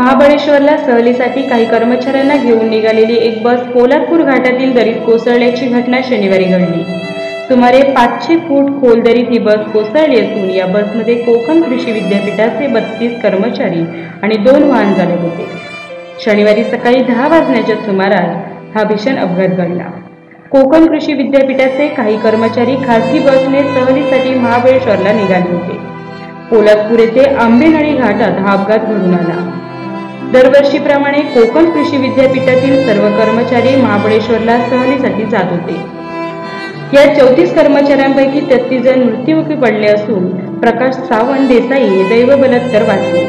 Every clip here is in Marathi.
महाबळेश्वरला सहलीसाठी काही कर्मचाऱ्यांना घेऊन निघालेली एक बस पोलादपूर घाटातील दरीत कोसळल्याची घटना शनिवारी घडली. सुमारे पाचशे फूट खोल दरीत ही बस कोसळली असून या बसमध्ये कोकण कृषी विद्यापीठाचे बत्तीस कर्मचारी आणि दोन वाहन झाले होते. शनिवारी सकाळी दहा वाजण्याच्या सुमारास हा भीषण अपघात घडला. कोकण कृषी विद्यापीठाचे काही कर्मचारी खासगी बसने सहलीसाठी महाबळेश्वरला निघाले होते. पोलादपूर येथे आंबेनळी घाटात हा अपघात घडून आला. दरवर्षीप्रमाणे कोकण कृषी विद्यापीठातील सर्व कर्मचारी महाबळेश्वरला सहलीसाठी जात होते. या चौतीस कर्मचाऱ्यांपैकी तेहतीस जण मृत्युमुखी पडले असून प्रकाश सावंत देसाई हे दैव बलात्कार वाचले.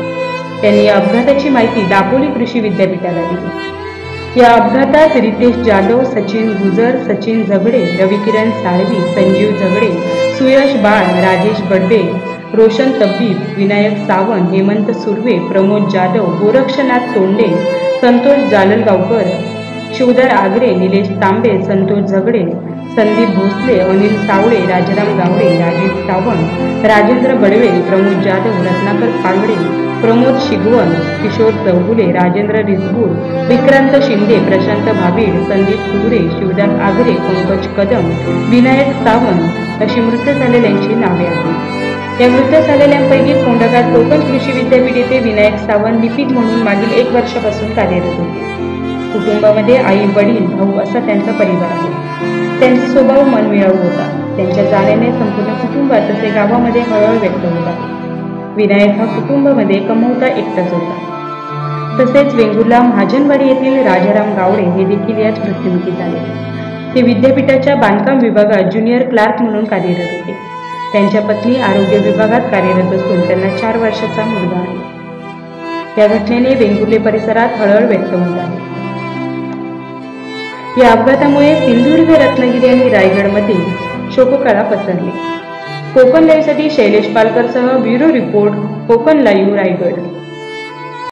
त्यांनी या अपघाताची माहिती दापोली कृषी विद्यापीठाला दिली. या अपघातात रितेश जाधव सचिन गुजर सचिन झगडे रविकिरण साळवी संजीव झगडे सुयश बाळ राजेश बडबे रोशन तब्बीब विनायक सावंत हेमंत सुर्वे प्रमोद जाधव गोरक्षनाथ तोंडे संतोष जाललगावकर शिवधर आगरे निलेश तांबे संतोष झगडे संदीप भोसले अनिल सावळे राजाराम गावडे राजेश सावंत राजेंद्र बडवे प्रमोद जाधव रत्नाकर पांगडे प्रमोद शिगवण किशोर चौगुले राजेंद्र रिसबूर विक्रांत शिंदे प्रशांत भाबीड संदीप कुरे शिवदास आगरे पंकज कदम विनायक सावंत अशी मृत झालेल्यांची नावे आहेत. या मृत झालेल्यांपैकी कोंडगाव कोकण कृषी विद्यापीठ येथे विनायक सावंत लिपिक म्हणून मागील एक वर्षापासून कार्यरत होते. कुटुंबामध्ये आई वडील भाऊ असा त्यांचा परिवार आहे. त्यांचा स्वभाव मनमिळाऊ होता. त्यांच्या जाण्याने संपूर्ण कुटुंबात तसे गावामध्ये हळहळ व्यक्त होता विनायक हा कुटुंबामध्ये कमवता एकटाच होता. तसेच वेंगुर्ला महाजनवाडी येथील राजाराम गावडे हे देखील याच मृत्युमुखी झाले ते विद्यापीठाच्या बांधकाम विभागात ज्युनियर क्लार्क म्हणून कार्यरत होते. त्यांच्या पत्नी आरोग्य विभागात कार्यरत असून त्यांना चार वर्षाचा मुलगा आहे. या घटनेने वेंगुर्ले परिसरात हळहळ व्यक्त होत आहे. या अपघातामुळे सिंधुदुर्ग रत्नागिरी आणि रायगडमध्ये शोककळा पसरली. कोकण लाईव्हसाठी Shailesh पालकरसह bureau report Konkan live Raigad.